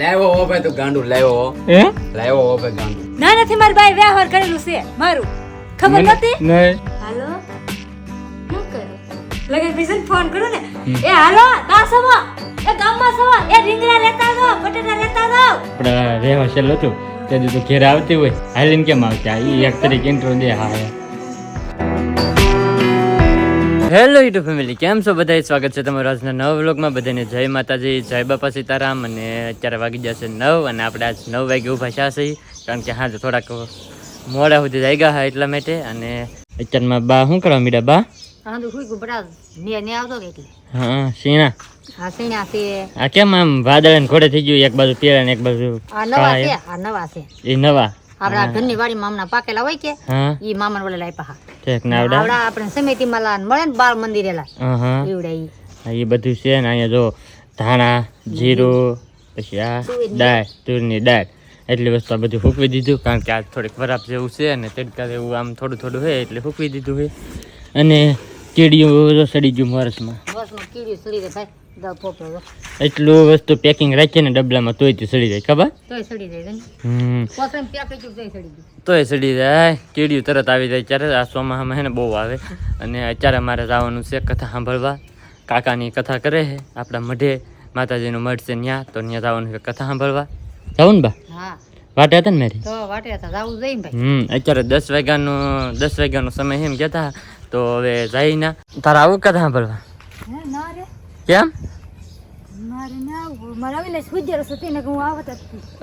લાવ્યો હો ભાઈ તું ગાંડું લાવ્યો હો. હે? લાવ્યો હો ભાઈ ગાંડું. ના નથી મારી બાઈ વ્યવહાર કરેલું છે મારું. ખબર નથી નહીં. હાલો. શું કરો લગે પીસન ફોન કરો ને. એ હાલો કા સવા. એ ગામમાં સવા. એ રીંગણા લેતા દો બટેટા લેતા દો આપણે રહેવા છેલ્લું તું તે તું ઘેર આવતી હોય. હાલીન કેમ આવતી? આ ઈ એક તરીકે ઇન્ટ્રો દે હા. હેલો યુટ્યુબ ફેમિલી કેમ છો? બધા સ્વાગત છે તમારું આજના નવા વ્લોગમાં. બધાને જય માતાજી જય બાપા સીતારામ. અને અત્યારે વાગી જશે નવ અને આપણે આજ નવ વાગે ઊભા છે કારણ કે હા થોડાક મોડા સુધી જાગ્યા ગયા એટલા માટે. અને અત્યારમાં બા શું કરવા મીડા બા? હા તો સીણા આ કેમ આમ વાદળ ઘોડે થઈ ગયું? એક બાજુ પીળા ને એક બાજુ નવા છે એમ? આ નવા છે. એ નવા? આપણા ઘરની પાકેલા હોય કે મામા ઠીક નાવડા. આપણે સમિતિ માં મળે ને બાળ મંદિરે લા હા હા એવડા ઈ. હા, એ બધું છે ને અહીંયા જો ધાણા જીરું પછી આ દાળ. તુરની દાળ. એટલી વસ્તુ આ બધું ફૂકવી દીધું કારણ કે આ થોડીક ખરાબ જેવું છે અને તડકા જેવું આમ થોડું થોડું હોય એટલે ફૂકવી દીધું હોય. અને કીડીઓ સડી ગયું વર્ષમાં બસમાં કીડીઓ સડી ભાઈ. એટલું વસ્તુ પેકિંગ રાખીએ ને ડબલામાં તોય તે સડી જાય ખબર? તોય સડી જાય કેડિયું હમ. તોય સડી જાય. તરત આવી જાય ત્યારે. આ ચોમાસામાં હે ને બહુ આવે. અને અત્યારે મારે જવાનું છે કથા સાંભળવા. કાકાની કથા કરે છે. આપણા મઢે માતાજીનું મઢ છે ત્યાં તો ત્યાં જવાનું છે કથા સાંભળવા. જવું ને બા? વાટે હતા ને મેરી? વાટે હતા. જાવું ભાઈ. હમ. અત્યારે દસ વાગ્યાનો દસ વાગ્યાનો સમય એમ કહેતા. તો હવે જાય ના તારા આવું કથા સાંભળવા? કેમ? હું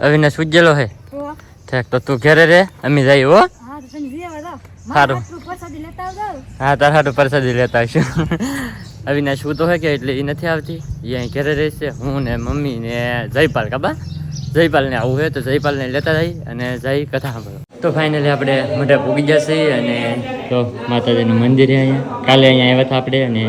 અવિનાશ ઉજ્જેલો હે? તો ઠેક તો તું ઘેરે રે અમે જઈએ હો. હા સારું. હા તાર હાટું પ્રસાદી લેતા આવીશું. અવિનાશ હું તો હે કે એટલે એ નથી આવતી. એ અહીં ઘરે રહેશે હું ને મમ્મી ને જયપાલ કાબા જયપાલને આવું હોય તો જયપાલને લેતા જઈ અને જઈ કથા સાંભળો તો ફાઇનલી આપણે મોઢા પૂગી જશે અને તો માતાજીનું મંદિર અહીંયા. કાલે અહીંયા આવ્યા હતા આપણે અને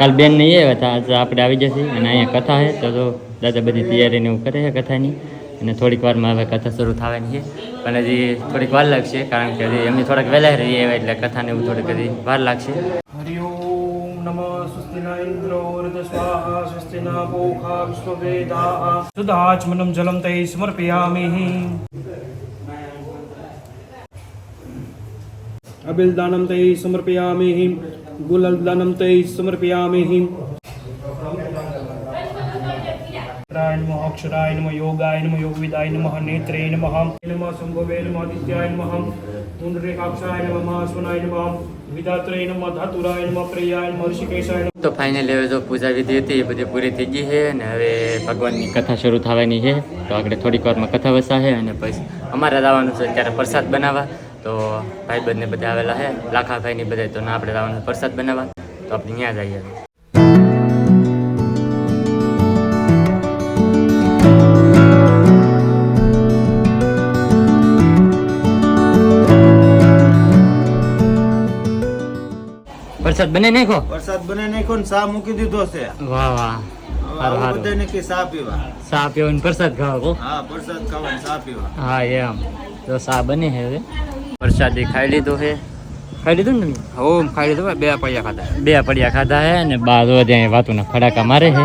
કાલ બેન નહીં આવ્યા હતા, આજે આપણે આવી જશે અને અહીંયા કથા છે, તો દાદા બધી તૈયારીને એવું કરે છે કથાની. અને થોડીક વારમાં હવે કથા શરૂ થવાની છે. પણ હજી થોડીક વાર લાગશે, કારણ કે હજી એમની થોડાક વહેલા રહી આવ્યા, એટલે કથાને એવું થોડીક હજી વાર લાગશે. સુધાચમનમ જલમ તૈ સમર્પયામિ. અબિલદાનમ તૈ સમર્પયામિ. ગુલાલદાનમ તૈ સમર્પયામિહિ ક્ષરાય નમ અક્ષરાય નમ યોગાય નમ યોગવિદાય નમ નેત્રે નમ નમ સંભવે નમ આદિત્યાય નમ પુનરેકાક્ષાય નમ મહાસુનાય નમ વિધાત્રય નમ ધાતુરાય નમ પ્રિયાય નમ ઋષિકેશાય તો ફાઇનલ હવે જો પૂજા વિધિ હતી એ બધી પૂરી થઈ ગઈ છે અને હવે ભગવાનની કથા શરૂ થવાની છે. તો આગળ થોડીક વારમાં કથા વસાશે અને પછી અમારે જવાનું છે ત્યારે પ્રસાદ બનાવવા. તો ભાઈબંધને બધા આવેલા છે લાખાભાઈની બધા તો ના આપણે જવાનું પ્રસાદ બનાવવા. તો આપણે ત્યાં જઈએ. વરસાદ બને નાખો વરસાદ બને નાખો ને સા મૂકી દીધો છે. વાહ વાહ. સા પીવા. પ્રસાદ ખાવા હા વરસાદ ખાવા સા પીવા. હા એમ. તો સા બને હે હવે. પ્રસાદી ખાઈ લીધો છે ખાઈ લીધું ને તમે? હો ખાઈ લીધું બે પડિયા ખાધા. બે પડિયા ખાધા હે અને બા જો ત્યાં વાતુના ફડાકા મારે છે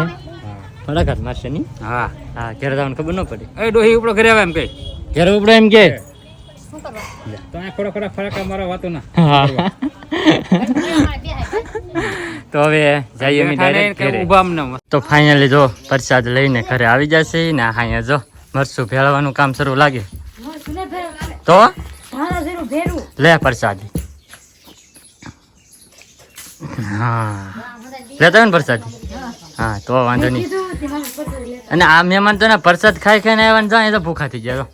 ફડાકા જ મારશે નહીં? હા. હા ઘેર જવાનું ખબર ન પડી. એ ડોહી ઉપડો ઘરે આવે એમ કે. ઘેર ઉપડો એમ કે. તો હવે જઈએ અમે તો ફાઇનલી જો પ્રસાદ લઈને ઘરે આવી જશે ને અહીંયા જો મરસું ભેળવાનું કામ શરૂ લાગે. તો? ભેરું? લે પ્રસાદી. હા. લેતા ને પ્રસાદી. હા તો વાંધો નહીં. અને આ મહેમાન તો ને પ્રસાદ ખાઈ ખાઈને આવ્યા ને જાય તો ભૂખા થઈ ગયા.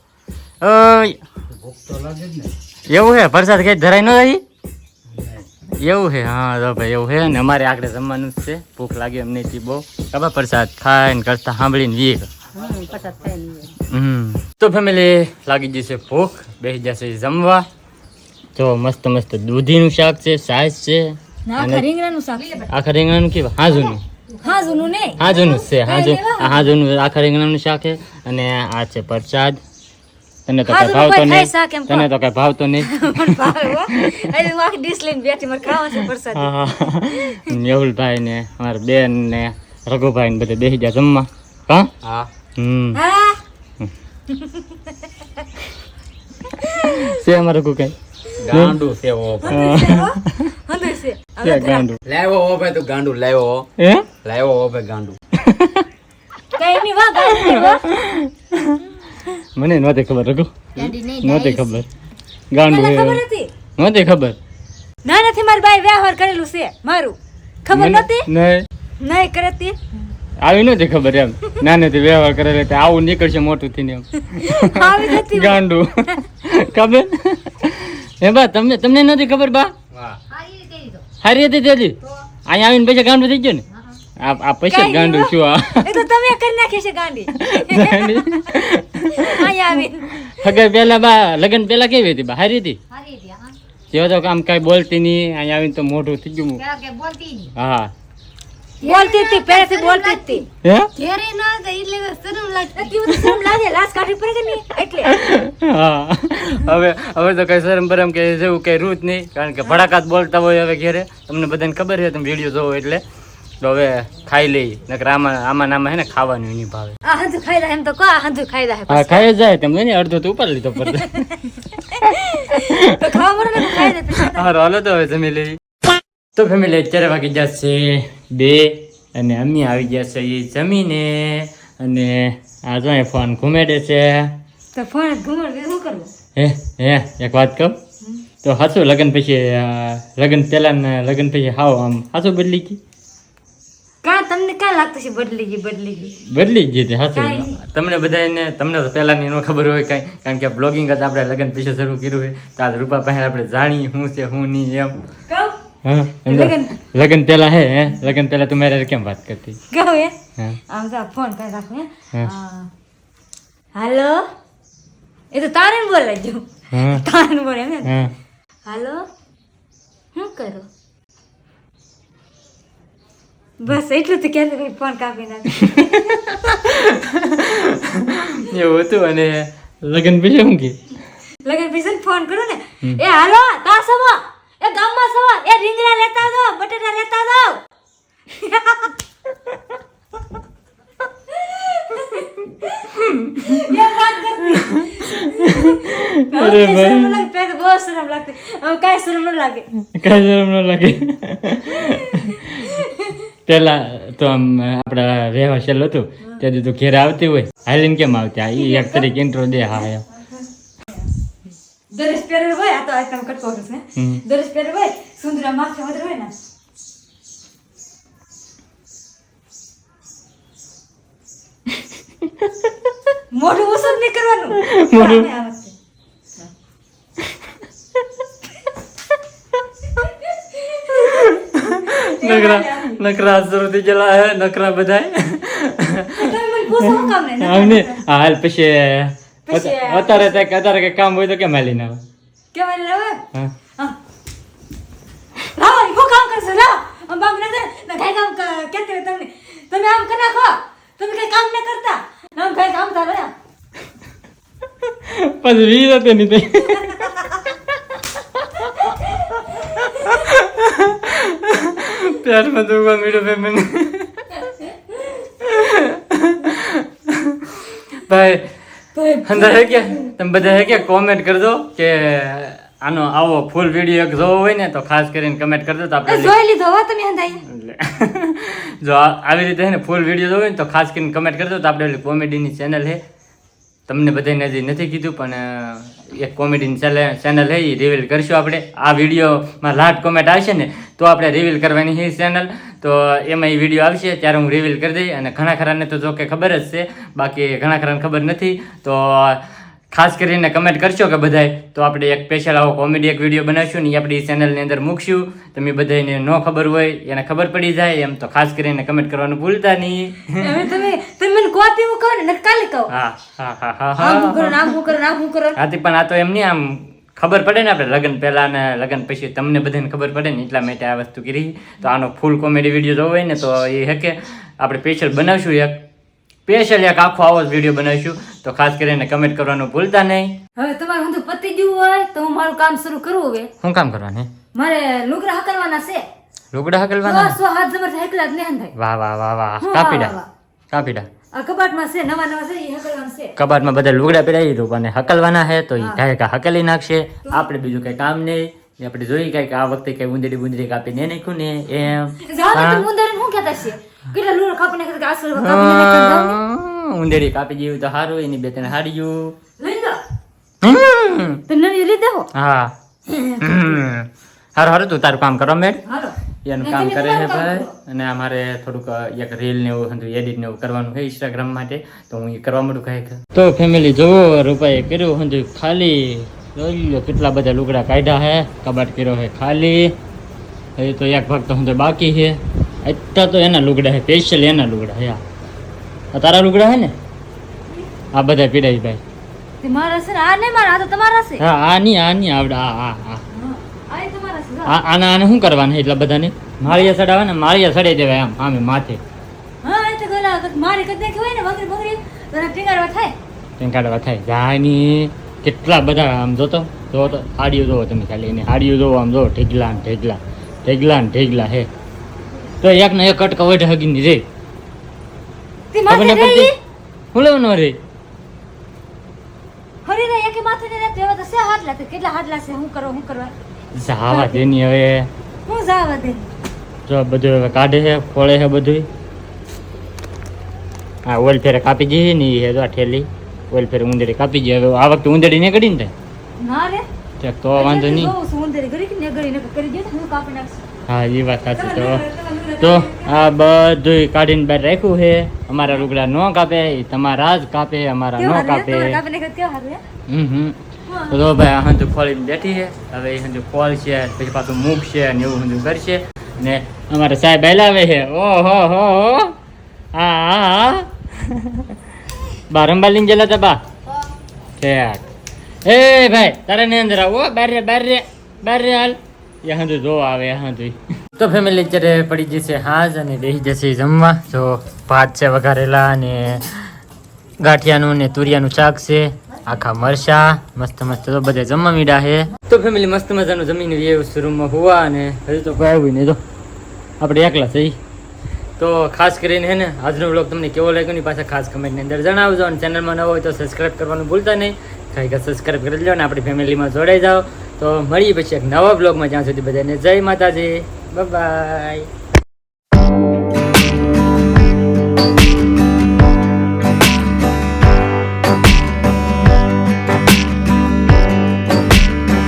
એવું હે પ્રસાદ ખાઈ ધરાય ન રહી? એવું હે હા તો ભાઈ એવું હે ને અમારે આગળ જમવાનું જ છે. ભૂખ લાગે એમ નહીં બહુ. ખબર પ્રસાદ ખાઈને કરતા સાંભળીને વીક હમ તો ફેમિલી લાગી જશે ભૂખ બેસી જશે જમવા. તો મસ્ત મસ્ત. દૂધીનું શાક છે સાસ છે. ના આખા રીંગણાનું શાક. આખા રીંગણાનું કેવા? હાજુનું. હા જૂનું નહીં હાજુનું જ છે હાજુ. આ હાજુનું આખા રીંગણાનું શાક છે. અને આ છે પ્રસાદ. તને તો કઈ ભાવતો નહીં. તને તો કઈ ભાવતો નહીં. પણ ભાવે હો. એટલે હું આખી ડીશ લઈને બેઠી મારે ખાવા છે પ્રસાદ. હા, હા. મેહુલભાઈ ને અમારા બેન ને રઘુભાઈ ને બધે બેસી ગયા જમવા. હા? હા. હમ. હા? છે અમારું કઈ? ગાંડું છે ઓ ભાઈ. છે છે. લાવ્યો ઓ ભાઈ તું ગાંડું લાવ્યો હે? લાવ્યો ઓ ભાઈ ગાંડું. કઈ ની વા મને નહોતી ખબર રઘુ. ગાંડી નહોતી ખબર. ગાંડું હે નહોતી ખબર ના નથી મારી ભાઈ વ્યવહાર કરેલું છે મારું. ખબર નથી નહીં. નહીં કરતી? આવી નથી ખબર એમ. નાનેથી વ્યવહાર કરેલો તે આવું નીકળશે મોટું થઈને એમ. આવી નથી ગાંડું. ખબર? હે બા તમને તમને નથી ખબર બા? હારી સારી હતી તેજી અહીંયા આવીને પછી ગાંડું થઈ ગયો ને? આ આ પછી જ ગાંડું શું આ. એ તો તમે કરી નાખી છે ગાંડી. અહીંયા આવી પહેલા બા લગ્ન પહેલા કેવી હતી બા? સારી હતી? જેવા તો કામ કાંઈ બોલતી નહીં અહીંયા આવીને તો મોઢું થઈ ગયું. હા. બોલતી હતી પહેલેથી બોલતી હતી હે? ઘેરે ના ગઈ એટલે શરમ લાગે કેવું શરમ લાગે લાશ કાઢવી પડે કે એટલે. હા. હવે હવે તો કઈ શરમ બરમ કે જેવું કઈ રૂત નહીં કારણ કે ભડાકાત બોલતા હોય હવે ઘેરે. તમને બધાને ખબર છે તમે વીડિયો જોવો એટલે. તો હવે ખાઈ લઈ નકર આમાં આમાં નામાં હે ને ખાવાનું નહીં ભાવે. આ હંધુ ખાઈ રહ્યા એમ તો કહો આ હંધુ ખાઈ હા ખાઈ જાય તમે ને અડધો તો ઉપર લીધો પડતો તો ખાવા ખાઈ દે હા હાલો તો હવે જમી લઈ તો ફેમિલી અત્યારે વાગી જશે બે અને અમી આવી ગયા છે એ જમીને. અને આ તો ફોન ઘુમેડે છે. તો ફોન ઘુમણ શું કરવું? હે હે એક વાત કહું? તો હાચું લગ્ન પછી લગ્ન પહેલા ને લગ્ન પછી હાવ આમ હાચું બદલી ગઈ? કાં તમને કાં લાગતું છે બદલી ગઈ બદલી ગઈ? બદલી ગઈ હતી હાચું. તમને બધાને તમને તો પહેલાની ન ખબર હોય કાંઈ. કારણ કે બ્લોગિંગ જ આપણે લગ્ન પછી શરૂ કર્યું હોય તો રૂપા પહેલા આપણે જાણીએ શું છે શું નહીં એમ. લગ્ન? લગ્ન પહેલા હે હે? લગ્ન પહેલા તું મેરેજ કેમ વાત કરતી? કહું હે? આમ તો ફોન કરી રાખું હે. હાલો? એ તો તારે બોલે જો તારે બોલે ને હાલો? શું કરો? બસ એટલું તો ભાઈ ફોન કાપી નાખ. એવું હતું અને લગન પછી શું કે? લગન પછી ફોન કરો ને? એ હાલો તા સવા એ ગામમાં સવા એ રીંગણા લેતા દો બટેટા લેતા કરતી. અરે ભાઈ. શરમ બહુ શરમ લાગતી. કાંઈ શરમ ન લાગે. કઈ શરમ ન લાગે. પેલા તો આમ આપડા રહેવા છેલ્લું હતું ત્યારે તો ઘેર આવતી હોય. હાલીને કેમ આવતી? આ એક તરીકે ઇન્ટ્રો દે હા એમ દરેશ પહેરેલ હોય આ તો આ તમે કટકો છો. દરેશ પહેરેલ હોય સુંદરા માથે વધારે હોય ને મોઢું ઓછું નહીં કરવાનું મોઢું. નકરા નકરા શરૂથી જલા હે નકરા બધાય તમે મને પૂછો શું કામ ને? આમને હાલ પછી અત્યારે તે અત્યારે કે કામ હોય તો કેમ હાલી ના કેમ હાલી ના હા હા. લાવો, ઈ શું કામ કરશો? લાવો. આમ બાપ ના ના કઈ કામ ક- કહેતી હોય તમને. તમે આમ કના ખો તમે કઈ કામ ન કરતા. આમ કઈ કામ ચાલે રહ્યા પછી વી જતો ની તે પ્યારમાં દુખવા મીડો પે મને ભાઈ અંદર હે કે તમે બધા હે કે કોમેન્ટ કરજો કે આનો આવો ફૂલ વીડિયો એક જોવો હોય ને તો ખાસ કરીને કમેન્ટ કરજો તો આપણે જોઈ લીધો હો તમે હંધાઈ. જો આવી રીતે હે ને ફૂલ વીડિયો જોવો હોય ને તો ખાસ કરીને કમેન્ટ કરજો તો આપણે કોમેડીની ચેનલ છે તમને બધાને હજી નથી કીધું, પણ એક કોમેડી ચેનલ છે રિવીલ કરશું આપણે. આ વિડીયોમાં લાટ કોમેન્ટ આવશે ને, તો આપણે રિવીલ કરવાની છે ચેનલ તો, એમાં એ વીડિયો આવશે, ત્યારે હું રિવીલ કરી દઈ અને ઘણા ખરાને તો જો ખબર જ છે, બાકી ઘણા ખરાને ખબર નથી. તો ખાસ કરીને કમેન્ટ કરશો કે બધાય તો આપણે એક સ્પેશિયલ આવો કોમેડી એક વીડિયો બનાવશું ને એ આપણી ચેનલની અંદર મૂકશું. તમે બધાને ન ખબર હોય એને ખબર પડી જાય એમ તો ખાસ કરીને કમેન્ટ કરવાનું ભૂલતા નહીં. તમે તમે મને કહો ને કાલે કહો. હા હા હા હા હું. કરું નામ હું કરું નામ હું કરું. હાથી પણ આ તો એમ નહીં આમ ખબર પડે ને આપણે લગ્ન પહેલાં ને લગ્ન પછી તમને બધાને ખબર પડે ને એટલા માટે આ વસ્તુ કરી. તો આનો ફૂલ કોમેડી વીડિયો જોવો હોય ને તો એ હકે. આપણે સ્પેશિયલ બનાવશું એક. સ્પેશિયલ એક આખો આવો જ વીડિયો બનાવીશું. તો ખાસ કરીને કમેન્ટ કરવાનું ભૂલતા નહીં. હવે તમારું તો પતી ગયું હોય તો હું મારું કામ શરૂ કરું હવે. શું કામ કરવાનું? મારે લુગડા હકલવાના છે. લુગડા હકલવાના? સો હાથ જબર હકલા જ નહીં વાહ વાહ વાહ વાહ. કાપીડા. કાપીડા. આ કબાટમાં છે નવા નવા છે એ હકલવાના છે. કબાટમાં બધા લુગડા પહેરાવી દો અને હકલવાના છે તો એ હા. કાંઈ હકલી નાખશે. આપણે બીજું કઈ કામ નહીં. આપણે જોઈ કઈ આ વખતે કઈ ઉંદરી બુંદરી કાપી ને નાખ્યું ને એમ. હા. મુંદર શું કહેતા છે કેટલા લૂણ કાપી નાખે કે આસળ કાપી નાખે હા, કાપી જીવ તો હારું એની બે ત્રણ જીવ લઈ લો. તો નરી લીધે હો? હા. હારું હારું તું તારું કામ કરો મેડ. હાલો. એનું કામ કરે છે ભાઈ. અને અમારે થોડુંક એક રીલ ને એવું એડિટ ને એવું કરવાનું છે ઇન્સ્ટાગ્રામ માટે. તો હું એ કરવા માંડું કાંઈક. તો ફેમિલી જોવો રૂપાએ કર્યું હતું ખાલી. જોઈ લો કેટલા બધા લુગડા કાઢ્યા છે કબાટ કર્યો છે ખાલી. હજી તો એક ભાગ તો હું બાકી છે. એટલા તો એના લુગડા છે સ્પેશિયલ એના લુગડા છે આ તારા લુગડા છે ને? આ બધા પીડાઈ ભાઈ. મારા છે આ નહીં મારા આ તો તમારા છે. હા આ નહીં આ નહીં આવડે આ આ હા, આના આને શું કરવાનું એટલા બધાને? માળિયા સડાવે ને માળિયા સડાઈ દેવાય આમ આમે માથે. હા એ તો ગલા મારી કદ નાખી હોય ને બકરી બકરી તો ટીંગાડવા થાય. કાઢવા થાય. જાની કેટલા બધા આમ જોતો જોવો તો હાડીઓ જોવો તમે ખાલી એને હાડીઓ જોવો આમ જોવો ઢેગલા ને ઢેગલા ઢેગલા ને ઢેગલા હે. તો એક ને એક કટકા વઢ હગીની રે. તે માથે રે હું લેવું ન રે? ફરી રે એકે માથે રે રહેતી તો સે હાથ લાતે કેટલા હાથ લાસે હું કરો હું કરવા? જાવા દેની હવે. હું જાવા દે જો બધું હવે કાઢે છે ફોળે છે બધું હા ઓલ ફેરે કાપી જઈએ ને એ જો ઠેલી. ઓલ ફેરે ઉંદરી કાપી જઈએ હવે આ વખતે ઉંદરી નહીં કરી ને ના રે. તો વાંધો નહીં. ઉંદરી કરી ને ગરી ને કરી દે હું કાપી નાખશું. હા એ વાત સાચી તો. તો આ બધું કાઢીને બહાર રાખ્યું છે. અમારા લુગડા ન કાપે તમારા જ કાપે અમારા ન કાપે? હમ હમ. તો ભાઈ હંજુ ખોલીને બેઠી છે. હવે એ હંધુ ખોલ છે પછી પાછું મૂકશે ને એવું હંજુ કરશે. ને અમારે સાહેબ હલાવે છે. ઓહો હો હો હા. હા હા બારંબાર લઈને ગયેલા હતા બા? ઠેક. એ ભાઈ તારે ને અંદર આવો. બાર રે બાર રે બાર રે હાલ. હંધુ જો આવે યહાં હંધુ તો ફેમિલી અત્યારે પડી જશે હાજ અને બેસી જશે જમવા. જો ભાત છે વઘારેલા અને ગાંઠિયાનું ને તુરિયાનું શાક છે, આખા મરચા, મસ્ત મસ્ત તો બધે જમવા મીડા છે. તો ફેમિલી મસ્ત મજાનું જમીન વ્યવ રૂમમાં હોવા અને હજુ તો કોઈ આવ્યું નહીં તો આપણે એકલા થઈ તો ખાસ કરીને હે ને, આજનો બ્લોગ તમને કેવો લાગ્યો ની પાછા ખાસ કમેન્ટની અંદર જણાવજો અને ચેનલમાં નવો હોય તો સબસ્ક્રાઈબ કરવાનું ભૂલતા નહીં. ખાઈ સબસ્ક્રાઈબ કરી લો અને આપણી ફેમિલીમાં જોડાઈ જાઓ. તો મળીએ પછી એક નવા બ્લોગમાં જ્યાં સુધી બધાને જય માતાજી. બાય